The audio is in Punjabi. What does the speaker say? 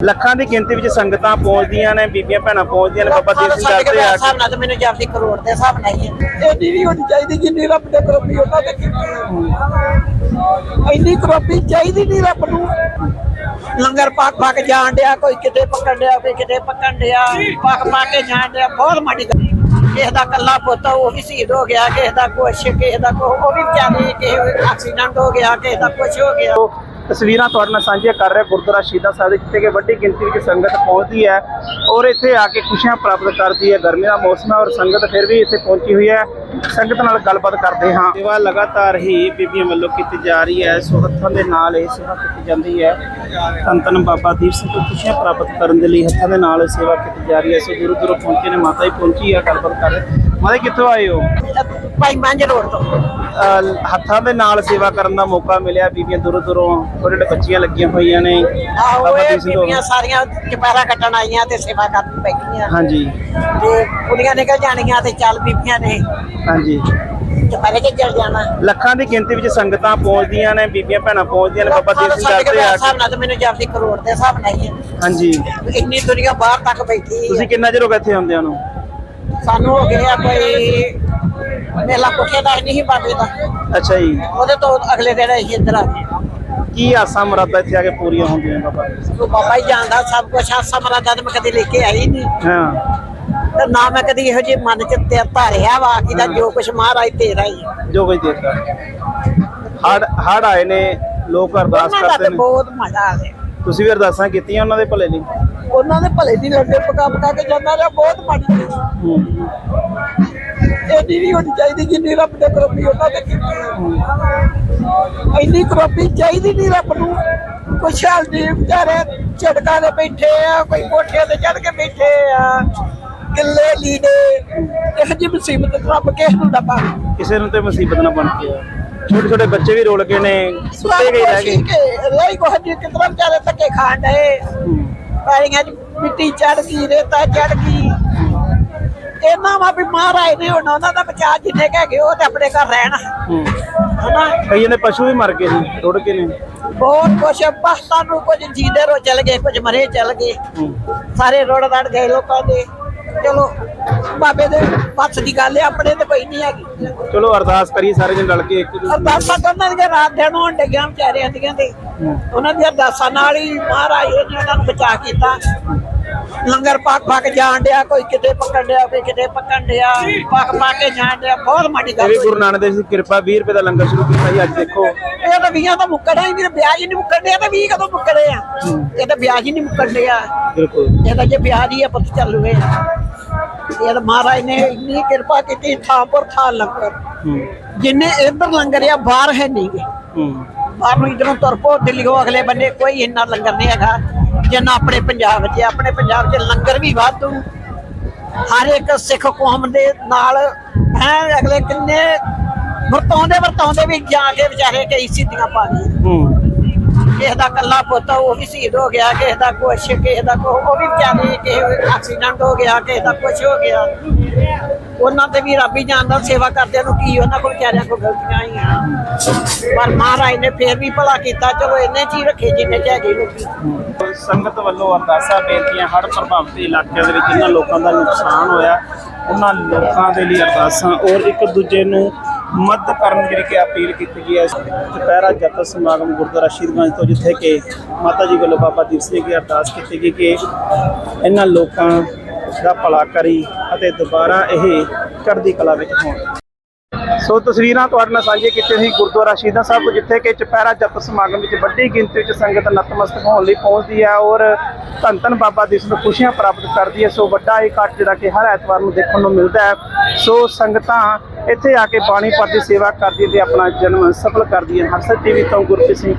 ਲੱਖਾਂ ਦੀ ਗਿਣਤੀ ਵਿੱਚ ਸੰਗਤਾਂ ਪਹੁੰਚਦੀਆਂ ਨੇ ਬੀਬੀਆਂ ਭੈਣਾਂ ਪਹੁੰਚਦੀਆਂ ਨੇ ਬਾਬਾ ਦੀਪ ਸਿੰਘ ਦੇ ਆ ਹਿਸਾਬ ਨਾਲ ਤਾਂ ਮੈਨੂੰ ਜਾਂਦੀ ਕਰੋੜ ਦੇ ਹਿਸਾਬ ਨਾਲ ਹੀ ਹੈ। ਇੰਨੀ ਨਹੀਂ ਹੋਣੀ ਚਾਹੀਦੀ ਜਿੰਨੀ ਰੱਬ ਨੇ ਕਰੋਪੀ ਉਹਨਾਂ ਤੇ ਕੀਤੀ ਹੈ। ਇੰਨੀ ਕਰੋਪੀ ਚਾਹੀਦੀ ਨਹੀਂ ਰੱਬ ਨੂੰ। ਲੰਗਰ ਪਾਕ ਪਾਕ ਜਾਣ ਡਿਆ ਕੋਈ ਕਿਤੇ ਪਕੜ ਡਿਆ ਕੋਈ ਕਿਤੇ ਪਕੜ ਡਿਆ ਪਾਕ ਪਾ ਕੇ ਜਾਣ ਡਿਆ ਬਹੁਤ ਮਾੜੀ ਗੱਲ ਕਿਸੇ ਦਾ ਕੱਲਾ ਪੁੱਤ ਉਹ ਵੀ ਸ਼ਹੀਦ ਹੋ ਗਿਆ ਕਿਸੇ ਦਾ ਕੁਛ ਕਿਸੇ ਦਾ ਉਹ ਵੀ ਵਿਚਾਰੇ ਕਿਸੇ ਐਕਸੀਡੈਂਟ ਹੋ ਗਿਆ ਕਿਸੇ ਦਾ ਕੁਛ ਹੋ ਗਿਆ। ਤਸਵੀਰਾਂ ਤੁਹਾਡੇ ਨਾਲ ਸਾਂਝੀਆਂ ਕਰ ਰਿਹਾ ਗੁਰਦੁਆਰਾ ਸ਼ਹੀਦਾਂ ਸਾਹਿਬ ਦੇ ਜਿੱਥੇ ਕਿ ਵੱਡੀ ਗਿਣਤੀ ਵਿੱਚ ਸੰਗਤ ਪਹੁੰਚਦੀ ਹੈ ਔਰ ਇੱਥੇ ਆ ਕੇ ਖੁਸ਼ੀਆਂ ਪ੍ਰਾਪਤ ਕਰਦੀ ਹੈ ਗਰਮੀ ਦਾ ਮੌਸਮ ਹੈ ਔਰ ਸੰਗਤ ਫਿਰ ਵੀ ਇੱਥੇ ਪਹੁੰਚੀ ਹੋਈ ਹੈ। ਸੰਗਤ ਨਾਲ ਗੱਲਬਾਤ ਕਰਦੇ ਹਾਂ। ਸੇਵਾ ਲਗਾਤਾਰ ਹੀ ਬੀਬੀਆਂ ਵੱਲੋਂ ਕੀਤੀ ਜਾ ਰਹੀ ਹੈ। ਸੋ ਹੱਥਾਂ ਦੇ ਨਾਲ ਇਹ ਸੇਵਾ ਕੀਤੀ ਜਾਂਦੀ ਹੈ। ਧੰਨ ਧੰਨ ਬਾਬਾ ਦੀਪ ਸਿੰਘ ਤੋਂ ਖੁਸ਼ੀਆਂ ਪ੍ਰਾਪਤ ਕਰਨ ਦੇ ਲਈ ਹੱਥਾਂ ਦੇ ਨਾਲ ਸੇਵਾ ਕੀਤੀ ਜਾ ਰਹੀ ਹੈ। ਸੋ ਦੂਰੋਂ ਦੂਰੋਂ ਪਹੁੰਚੇ ਨੇ ਮਾਤਾ ਜੀ ਪਹੁੰਚੀ ਹੈ ਗੱਲਬਾਤ ਕਰ ਰਹੇ ਮਾਤਾ ਕਿੱਥੋਂ ਆਏ ਹੋ? ਭਾਈ ਮੰਜ ਰੋਡ ਤੋਂ। ਹੱਥਾਂ ਦੇ ਨਾਲ ਸੇਵਾ ਕਰਨ ਦਾ ਮੌਕਾ ਮਿਲਿਆ। ਬੀਬੀਆਂ ਦੂਰੋਂ ਦੂਰੋਂ ਛੋਟੇ ਬੱਚੀਆਂ ਲੱਗੀਆਂ ਹੋਈਆਂ ਨੇ। ਆਹੋ ਇਹ ਬੀਬੀਆਂ ਸਾਰੀਆਂ ਚਪਾਰਾ ਕੱਟਣ ਆਈਆਂ ਤੇ ਸੇਵਾ ਕਰਨ ਬੈਠੀਆਂ ਹਾਂਜੀ। ਤੇ ਕੁੜੀਆਂ ਨਿਕਲ ਜਾਣੀਆਂ ਤੇ ਚੱਲ ਬੀਬੀਆਂ ਨੇ। ਹਾਂਜੀ। ਚਪਾਰੇ ਚ ਚੱਲ ਜਾਣਾ? ਲੱਖਾਂ ਦੀ ਗਿਣਤੀ ਵਿੱਚ ਸੰਗਤਾਂ ਪਹੁੰਚਦੀਆਂ ਨੇ ਬੀਬੀਆਂ ਭੈਣਾਂ ਪਹੁੰਚਦੀਆਂ ਨੇ ਬਾਬਾ ਦੀਪ ਸਿੰਘ ਦੇ ਹਿਸਾਬ ਕੇ ਨਾਲ ਤਾਂ ਮੈਨੂੰ ਜਾਂਦੀ ਕਰੋੜ ਦੇ ਹਿਸਾਬ ਨਾਲ ਹੀ। ਹਾਂਜੀ। ਇੰਨੀ ਦੁਨੀਆ ਬਾਹਰ ਤੱਕ ਬੈਠੀ। ਤੁਸੀਂ ਕਿੰਨਾ ਚਿਰ ਹੋ ਗਿਆ ਇੱਥੇ ਆਉਂਦਿਆਂ ਨੂੰ? ਸਾਨੂੰ ਹੋ ਗਿਆ ਕੋਈ ਮੇਲਾ ਪੁੱਛੇ ਦਾ ਨਹੀਂ ਬਾਬੇ ਦਾ ਅੱਛਾ ਜੀ। ਉਹਦੇ ਤੋਂ ਅਗਲੇ ਦਿਨ ਅਸੀਂ ਇੱਧਰ ਆ ਗਏ। ਕੀ ਆਸਾਂ ਮੁਰਾਦਾਂ ਇੱਥੇ ਆ ਕੇ ਪੂਰੀਆਂ ਹੁੰਦੀਆਂ ਬਾਬਾ? ਉਹ ਬਾਬਾ ਹੀ ਜਾਣਦਾ ਸਭ ਕੁਝ ਆਸਾ ਮਰਾਦਾ ਤੇ ਮੈਂ ਕਦੇ ਲੈ ਕੇ ਆਈ ਨਹੀਂ। ਹਾਂ। ਤੇ ਨਾ ਮੈਂ ਕਦੀ ਇਹੋ ਜਿਹੇ ਮਨ ਚ ਤੇ ਧਾਰਿਆ ਵਾ ਕਿ ਦਾ ਜੋ ਕੁਝ ਮਹਾਰਾਜ ਤੇਰਾ ਹੀ। ਜੋ ਕੁਝ ਦੇਖਦਾ ਹੜ ਹੜ ਆਏ ਨੇ ਲੋਕ ਅਰਦਾਸ ਉਹਨਾਂ ਦਾ ਕਰਦੇ ਤੇ ਨੇ। ਬਹੁਤ ਮਜ਼ਾ ਆ ਗਿਆ। ਤੁਸੀਂ ਵੀ ਅਰਦਾਸਾਂ ਕੀਤੀਆਂ ਉਹਨਾਂ ਦੇ ਭਲੇ ਲਈ? ਉਹਨਾਂ ਦੇ ਭਲੇ ਦੀ ਲੱਗੇ ਪਕਾ ਪਕਾ ਕੇ ਜਾਂਦਾ ਰਿਹਾ ਬਹੁਤ ਮਾੜੀ ਚੀਜ਼। ਇੰਨੀ ਨਹੀਂ ਹੋਣੀ ਚਾਹੀਦੀ ਜਿੰਨੀ ਰੱਬ ਨੇ ਕਰੋਪੀ ਉਹਨਾਂ ਤੇ ਕੀਤੀ। ਇੰਨੀ ਕਰੋਪੀ ਚਾਹੀਦੀ ਨਹੀਂ ਰੱਬ ਨੂੰ। ਕੁਛ ਹਾਲ ਨਹੀਂ ਵਿਚਾਰੇ ਝੜਕਾਂ ਦੇ ਬੈਠੇ ਆ ਕੋਈ ਕੋਠੇ ਤੇ ਚੜ ਕੇ ਬੈਠੇ ਆ ਕਿੱਲੇ ਲੀੜੇ ਇਹੋ ਜਿਹੀ ਮੁਸੀਬਤ ਰੱਬ ਕਿਸ ਨੂੰ ਦਾ ਪਾਵੇ। ਕਿਸੇ ਨੂੰ ਤੇ ਮੁਸੀਬਤ ਨਾ ਬਣ ਕੇ ਛੋਟੇ ਛੋਟੇ ਬੱਚੇ ਵੀ ਰੋਲ ਗਏ ਨੇ ਸੁੱਤੇ ਗਏ ਰਹਿ ਗਏ। ਰਹੀ ਕੋਹ ਜੀ ਕਿਤਨਾ ਵਿਚਾਰੇ ਧੱਕੇ ਖਾਣ ਡਏ। ਪੈਰੀਆਂ 'ਚ ਮਿੱਟੀ ਚੜ ਗਈ ਰੇਤਾ ਚੜ ਗਈ। ਇਹਨਾਂ ਵਾ ਵੀ ਮਹਾਰਾਜ ਨੇ ਹੁਣ ਉਹਨਾਂ ਦਾ ਬਚਾ ਜਿੰਨੇ ਕੁ ਹੈਗੇ ਉਹ ਤੇ ਆਪਣੇ ਘਰ ਰਹਿਣ। ਹੂੰ। ਹਨਾ? ਕਈਆਂ ਦੇ ਪਸ਼ੂ ਵੀ ਮਰ ਗਏ ਨੇ ਰੁੜ ਗਏ ਨੇ। ਬਹੁਤ ਕੁਛ ਪਾਸਤਾ ਨੂੰ ਕੁਝ ਜੀਦੇ ਰੋ ਚਲ ਗਏ ਕੁਝ ਮਰੇ ਚਲ ਗਏ। ਹੂੰ। ਸਾਰੇ ਰੋੜ ਰੜ ਗਏ ਲੋਕਾਂ ਦੇ। ਚਲੋ ਬਾਬੇ ਦੇ ਪੱਛ ਦੀ ਗੱਲ ਹੈ ਆਪਣੇ ਤੇ ਕੋਈ ਨਹੀਂ ਹੈਗੀ। ਚਲੋ ਅਰਦਾਸ ਕਰੀਏ ਸਾਰੇ ਜਣ ਰਲ ਕੇ ਇੱਕ ਦੂਜੇ ਦੀ। ਅਰਦਾਸਾਂ ਤਾਂ ਉਹਨਾਂ ਦੀਆਂ ਰਾਤ ਦਿਨ ਹੋਣ ਡਈਆਂ ਵਿਚਾਰਿਆਂ ਦੀਆਂ ਦੇ ਹੂੰ। ਉਹਨਾਂ ਦੀਆਂ ਅਰਦਾਸਾਂ ਨਾਲ ਹੀ ਮਹਾਰਾਜ ਨੇ ਉਹਨਾਂ ਨੂੰ ਬਚਾ ਕੀਤਾ। ਲੰਗਰ ਪਾਕ ਪਾਕ ਜਾਣ ਡਿਆ ਕੋਈ ਕਿਤੇ ਪਕੜ ਡਿਆ ਕੋਈ ਕਿਤੇ ਪਕੜ ਡਿਆ ਪਾਕ ਪਾ ਕੇ ਜਾਣ ਡਿਆ ਬਹੁਤ ਮਾੜੀ ਇਹ ਗੱਲ ਵੀ ਹੋਈ। ਗੁਰੂ ਨਾਨਕ ਦੇਵ ਜੀ ਦੀ ਕਿਰਪਾ 20 ਰੁਪਏ ਦਾ ਲੰਗਰ ਸ਼ੁਰੂ ਕੀਤਾ ਜੀ ਅੱਜ ਦੇਖੋ। ਇਹ ਤਾਂ ਵੀਆਂ ਦਾ ਮੁੱਕੜਾ ਹੀ ਨਹੀਂ ਵਿਆਜ ਹੀ ਨਹੀਂ ਮੁੱਕਣ ਤੇ 20 ਕਦੋਂ ਮੁੱਕੜੇ ਆ? ਇਹ ਤਾਂ ਵਿਆਜ ਹੀ ਨਹੀਂ ਮੁੱਕਣ ਡਿਆ ਬਿਲਕੁਲ। ਇਹਦਾ ਜੇ ਵਿਆਜ ਹੀ ਆ ਪੁੱਤ ਚੱਲੂ ਇਹ ਇਹ ਤਾਂ ਮਹਾਰਾਜ ਨੇ ਇੰਨੀ ਕਿਰਪਾ ਕੀਤੀ ਥਾਂ ਪਰ ਥਾਂ ਲੰਗਰ। ਹੂੰ। ਜਿੰਨੇ ਇੱਧਰ ਲੰਗਰ ਆ ਬਾਹਰ ਹੈ ਨਹੀਂ ਗੇ। ਹੂੰ। ਬਾਹਰ ਨੂੰ ਇਧਰੋਂ ਤੁਰਪੋ ਦਿੱਲੀੋਂ ਅਗਲੇ ਬੰਨੇ ਕੋਈ ਇੰਨਾ ਲੰਗਰ ਨਹੀਂ ਹੈਗਾ। ਜਿੰਨਾ ਆਪਣੇ ਪੰਜਾਬ 'ਚ। ਆਪਣੇ ਪੰਜਾਬ 'ਚ ਲੰਗਰ ਵੀ ਵਾਧੂ। ਹਰ ਇੱਕ ਸਿੱਖ ਕੌਮ ਦੇ ਨਾਲ ਹੈ ਅਗਲੇ ਕਿੰਨੇ ਵਰਤਾਉਂਦੇ ਵਰਤਾਉਂਦੇ ਵੀ ਜਾ ਕੇ ਵਿਚਾਰੇ ਕਈ ਸਿੱਧੀਆਂ ਪਾ ਗਏ ਹੂੰ। ਕਿਸੇ ਦਾ ਕੱਲਾ ਪੁੱਤ ਉਹ ਵੀ ਸ਼ਹੀਦ ਹੋ ਗਿਆ ਕਿਸੇ ਦਾ ਕੁਛ ਕਿਸੇ ਦਾ ਕੁਛ, ਉਹ ਵੀ ਵਿਚਾਰੇ ਕਿਸੇ ਐਕਸੀਡੈਂਟ ਹੋ ਗਿਆ ਕਿਸੇ ਦਾ ਕੁਛ ਹੋ ਗਿਆ। ਉਹਨਾਂ ਤੇ ਵੀ ਰੱਬ ਹੀ ਜਾਣਦਾ ਸੇਵਾ ਕਰਦਿਆਂ ਨੂੰ ਕੀ, ਉਹਨਾਂ ਕੋਲ ਵਿਚਾਰਿਆਂ ਕੋਲ ਗਲਤੀਆਂ ਹੀ ਆ। ਪਰ ਮਹਾਰਾਜ ਨੇ ਫੇਰ ਵੀ ਭਲਾ ਕੀਤਾ, ਚਲੋ ਇੰਨੇ ਚ ਹੀ ਰੱਖੇ ਜਿੰਨੇ ਚ ਹੈਗੇ ਲੋਕੀ। ਸੰਗਤ ਵੱਲੋਂ ਅਰਦਾਸਾਂ ਬੇਨਤੀਆਂ ਹੜ੍ਹ ਪ੍ਰਭਾਵਿਤ ਇਲਾਕਿਆਂ ਦੇ ਵਿੱਚ ਜਿਨ੍ਹਾਂ ਲੋਕਾਂ ਦਾ ਨੁਕਸਾਨ ਹੋਇਆ, ਉਹਨਾਂ ਲੋਕਾਂ ਦੇ ਲਈ ਅਰਦਾਸਾਂ ਔਰ ਇੱਕ ਦੂਜੇ ਨੂੰ ਮਦਦ ਕਰਨ ਦੀ ਜਿਹੜੀ ਕਿ ਅਪੀਲ ਕੀਤੀ ਗਈ ਹੈ। ਦੁਪਹਿਰਾ ਜਪ ਸਮਾਗਮ ਗੁਰਦੁਆਰਾ ਸ਼ਹੀਦਗੰਜ ਤੋਂ ਜਿੱਥੇ ਕਿ ਮਾਤਾ ਜੀ ਵੱਲੋਂ ਬਾਬਾ ਦੀਪ ਸਿੰਘ ਦੀ ਅਰਦਾਸ ਕੀਤੀ ਗਈ ਕਿ ਇਹਨਾਂ ਲੋਕਾਂ ਦਾ ਭਲਾ ਕਰੀ ਅਤੇ ਦੁਬਾਰਾ ਇਹ ਚੜ੍ਹਦੀ ਕਲਾ ਵਿੱਚ ਹੋਣ। ਸੋ ਤਸਵੀਰਾਂ ਤੁਹਾਡੇ ਨਾਲ ਸਾਂਝੇ ਕੀਤੇ ਸੀ ਗੁਰਦੁਆਰਾ ਸ਼ਹੀਦਾਂ ਸਾਹਿਬ ਤੋਂ, ਜਿੱਥੇ ਕਿ ਚੁਪਹਿਰਾ ਜਪ ਸਮਾਗਮ ਵਿੱਚ ਵੱਡੀ ਗਿਣਤੀ ਵਿੱਚ ਸੰਗਤ ਨਤਮਸਤਕ ਹੋਣ ਲਈ ਪਹੁੰਚਦੀ ਹੈ ਔਰ ਧੰਨ ਧੰਨ ਬਾਬਾ ਦੀਪ ਸਿੰਘ ਨੂੰ ਖੁਸ਼ੀਆਂ ਪ੍ਰਾਪਤ ਕਰਦੀ ਹੈ। ਸੋ ਵੱਡਾ ਇਕੱਠ ਜਿਹੜਾ ਕਿ ਹਰ ਐਤਵਾਰ ਨੂੰ ਦੇਖਣ ਨੂੰ ਮਿਲਦਾ ਹੈ। ਸੋ ਸੰਗਤਾਂ ਇੱਥੇ ਆ ਕੇ ਬਾਣੀ ਪਾਠ ਦੀ ਸੇਵਾ ਕਰਦੀਆਂ ਤੇ ਆਪਣਾ ਜਨਮ ਸਫਲ ਕਰਦੀਆਂ ਹਰਸਤ ਟੀਵੀ ਤੋਂ ਗੁਰਪ੍ਰੀਤ ਸਿੰਘ